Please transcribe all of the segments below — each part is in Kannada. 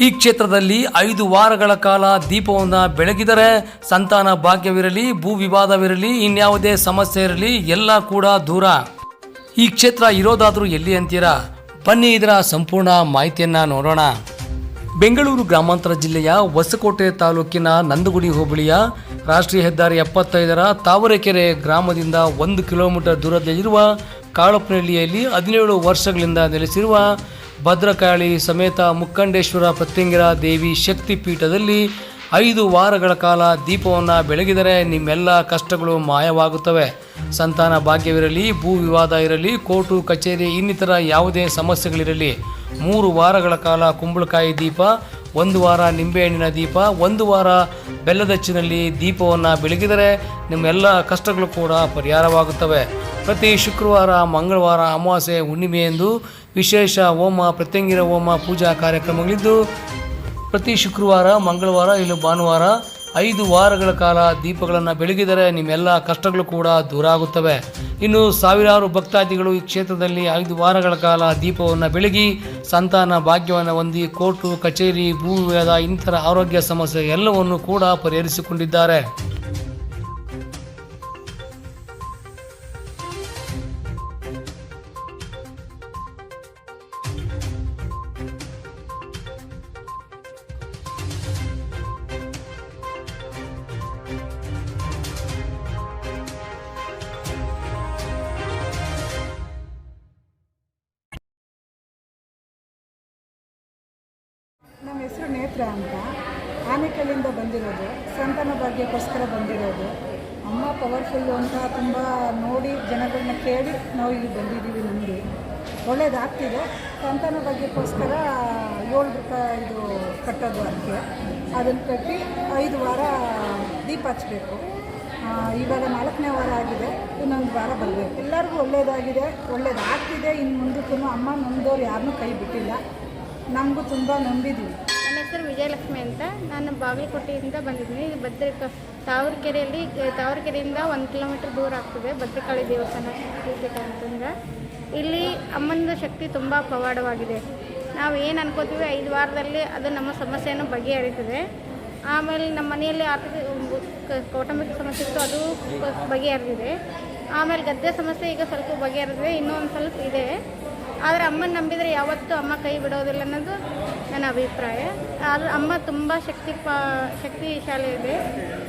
ಈ ಕ್ಷೇತ್ರದಲ್ಲಿ ಐದು ವಾರಗಳ ಕಾಲ ದೀಪವನ್ನು ಬೆಳಗಿದರೆ ಸಂತಾನ ಭಾಗ್ಯವಿರಲಿ, ಭೂ ವಿವಾದವಿರಲಿ, ಇನ್ಯಾವುದೇ ಸಮಸ್ಯೆ ಇರಲಿ, ಎಲ್ಲ ಕೂಡ ದೂರ. ಈ ಕ್ಷೇತ್ರ ಇರೋದಾದರೂ ಎಲ್ಲಿ ಅಂತೀರಾ? ಬನ್ನಿ ಇದರ ಸಂಪೂರ್ಣ ಮಾಹಿತಿಯನ್ನು ನೋಡೋಣ. ಬೆಂಗಳೂರು ಗ್ರಾಮಾಂತರ ಜಿಲ್ಲೆಯ ಹೊಸಕೋಟೆ ತಾಲೂಕಿನ ನಂದಗುಡಿ ಹೋಬಳಿಯ ರಾಷ್ಟ್ರೀಯ ಹೆದ್ದಾರಿ ಎಪ್ಪತ್ತೈದರ ತಾವರೆಕೆರೆ ಗ್ರಾಮದಿಂದ ಒಂದು ಕಿಲೋಮೀಟರ್ ದೂರದಲ್ಲಿರುವ ಕಾಳಪ್ಪನಹಳ್ಳಿಯಲ್ಲಿ ಹದಿನೇಳು ವರ್ಷಗಳಿಂದ ನೆಲೆಸಿರುವ ಭದ್ರಕಾಳಿ ಸಮೇತ ಮುಕ್ಕಂಡೇಶ್ವರ ಪ್ರತ್ಯಂಗಿರ ದೇವಿ ಶಕ್ತಿ ಪೀಠದಲ್ಲಿ ಐದು ವಾರಗಳ ಕಾಲ ದೀಪವನ್ನು ಬೆಳಗಿದರೆ ನಿಮ್ಮೆಲ್ಲ ಕಷ್ಟಗಳು ಮಾಯವಾಗುತ್ತವೆ. ಸಂತಾನ ಭಾಗ್ಯವಿರಲಿ, ಭೂ ವಿವಾದ ಇರಲಿ, ಕೋರ್ಟು, ಕಚೇರಿ, ಇನ್ನಿತರ ಯಾವುದೇ ಸಮಸ್ಯೆಗಳಿರಲಿ, ಮೂರು ವಾರಗಳ ಕಾಲ ಕುಂಬಳಕಾಯಿ ದೀಪ, ಒಂದು ವಾರ ನಿಂಬೆಹಣ್ಣಿನ ದೀಪ, ಒಂದು ವಾರ ಬೆಲ್ಲದಚ್ಚಿನಲ್ಲಿ ದೀಪವನ್ನು ಬೆಳಗಿದರೆ ನಿಮ್ಮೆಲ್ಲ ಕಷ್ಟಗಳು ಕೂಡ ಪರಿಹಾರವಾಗುತ್ತವೆ. ಪ್ರತಿ ಶುಕ್ರವಾರ, ಮಂಗಳವಾರ, ಅಮಾವಾಸ್ಯೆ, ಹುಣ್ಣಿಮೆಯಂದು ವಿಶೇಷ ಹೋಮ, ಪ್ರತ್ಯಂಗಿರ ಹೋಮ, ಪೂಜಾ ಕಾರ್ಯಕ್ರಮಗಳಿದ್ದು, ಪ್ರತಿ ಶುಕ್ರವಾರ, ಮಂಗಳವಾರ ಇಲ್ಲ ಭಾನುವಾರ ಐದು ವಾರಗಳ ಕಾಲ ದೀಪಗಳನ್ನು ಬೆಳಗಿದರೆ ನಿಮ್ಮೆಲ್ಲ ಕಷ್ಟಗಳು ಕೂಡ ದೂರ ಆಗುತ್ತವೆ ಇನ್ನು ಸಾವಿರಾರು ಭಕ್ತಾದಿಗಳು ಈ ಕ್ಷೇತ್ರದಲ್ಲಿ ಐದು ವಾರಗಳ ಕಾಲ ದೀಪವನ್ನು ಬೆಳಗಿ ಸಂತಾನ ಭಾಗ್ಯವನ್ನು ಹೊಂದಿ ಕೋರ್ಟು, ಕಚೇರಿ ಭೂ ವಿವಾದ ಇನ್ನಿತರ ಆರೋಗ್ಯ ಸಮಸ್ಯೆ ಎಲ್ಲವನ್ನು ಕೂಡ ಪರಿಹರಿಸಿಕೊಂಡಿದ್ದಾರೆ. ನಮ್ಮ ಹೆಸರು ನೇತ್ರ ಅಂತ. ಆನೆಕಲ್ಲಿಂದ ಬಂದಿರೋದು. ಸಂತಾನ ಭಾಗ್ಯಕ್ಕೋಸ್ಕರ ಬಂದಿರೋದು. ಅಮ್ಮ ಪವರ್ಫುಲ್ಲು ಅಂತ ತುಂಬ ನೋಡಿ ಜನಗಳನ್ನ ಕೇಳಿ ನಾವು ಇಲ್ಲಿ ಬಂದಿದ್ದೀವಿ ನಮಗೆ. ಒಳ್ಳೇದಾಗ್ತಿದೆ. ಸಂತಾನ ಭಾಗ್ಯಕ್ಕೋಸ್ಕರ ಏಳು ರೂಪಾಯಿ ಇದು ಕಟ್ಟೋದು ಅದಕ್ಕೆ. ಅದನ್ನು ಕಟ್ಟಿ ಐದು ವಾರ ದೀಪ ಹಚ್ಚಬೇಕು ಇವಾಗ ನಾಲ್ಕನೇ ವಾರ ಆಗಿದೆ. ಇನ್ನೊಂದು ವಾರ ಬರಬೇಕು. ಎಲ್ಲರಿಗೂ ಒಳ್ಳೇದಾಗಿದೆ. ಒಳ್ಳೇದಾಗ್ತಿದೆ. ಇನ್ನು ಮುಂದಕ್ಕೂ ಅಮ್ಮ ನೊಂದವ್ರು ಯಾರನ್ನೂ ಕೈ ಬಿಟ್ಟಿಲ್ಲ. ನಮಗೂ ತುಂಬ ನಂಬಿದ್ದೀವಿ ನನ್ನ ಹೆಸರು ವಿಜಯಲಕ್ಷ್ಮಿ ಅಂತ. ನಾನು ಬಾಗಲಕೋಟೆಯಿಂದ ಬಂದಿದ್ದೀನಿ. ಇದು ಭದ್ರ ತಾವರೆಕೆರೆಯಲ್ಲಿ, ತಾವರೆಕೆರೆಯಿಂದ ಒಂದು ಕಿಲೋಮೀಟ್ರ್ ದೂರ ಆಗ್ತದೆ ಭದ್ರಕಾಳಿ ದೇವಸ್ಥಾನ ಅಂತಂದ್ರೆ. ಇಲ್ಲಿ ಅಮ್ಮನದು ಶಕ್ತಿ ತುಂಬ ಪವಾಡವಾಗಿದೆ ನಾವು ಏನು ಅನ್ಕೋತೀವಿ, ಐದು ವಾರದಲ್ಲಿ ಅದು ನಮ್ಮ ಸಮಸ್ಯೆಯನ್ನು ಬಗೆಹರಿತದೆ. ಆಮೇಲೆ ನಮ್ಮ ಮನೆಯಲ್ಲಿ ಆರ್ಥಿಕ ಕೌಟುಂಬಿಕ ಸಮಸ್ಯೆ ಇತ್ತು, ಅದು ಬಗೆಹರಿದಿದೆ. ಆಮೇಲೆ ಗದ್ದೆ ಸಮಸ್ಯೆ ಈಗ ಸ್ವಲ್ಪ ಬಗೆಹರಿದಿದೆ ಇನ್ನೂ ಒಂದು ಸ್ವಲ್ಪ ಇದೆ. ಆದರೆ ಅಮ್ಮನ ನಂಬಿದರೆ ಯಾವತ್ತೂ ಅಮ್ಮ ಕೈ ಬಿಡೋದಿಲ್ಲ ಅನ್ನೋದು ನನ್ನ ಅಭಿಪ್ರಾಯ. ಆದರೆ ಅಮ್ಮ ತುಂಬ ಶಕ್ತಿ ಪ ಶಕ್ತಿಶಾಲಿ ಇದೆ.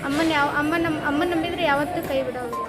ಅಮ್ಮನ ಯಾವ ಅಮ್ಮ ನಮ್ಮ ಅಮ್ಮನ ನಂಬಿದರೆ ಯಾವತ್ತೂ ಕೈ ಬಿಡೋದಿಲ್ಲ.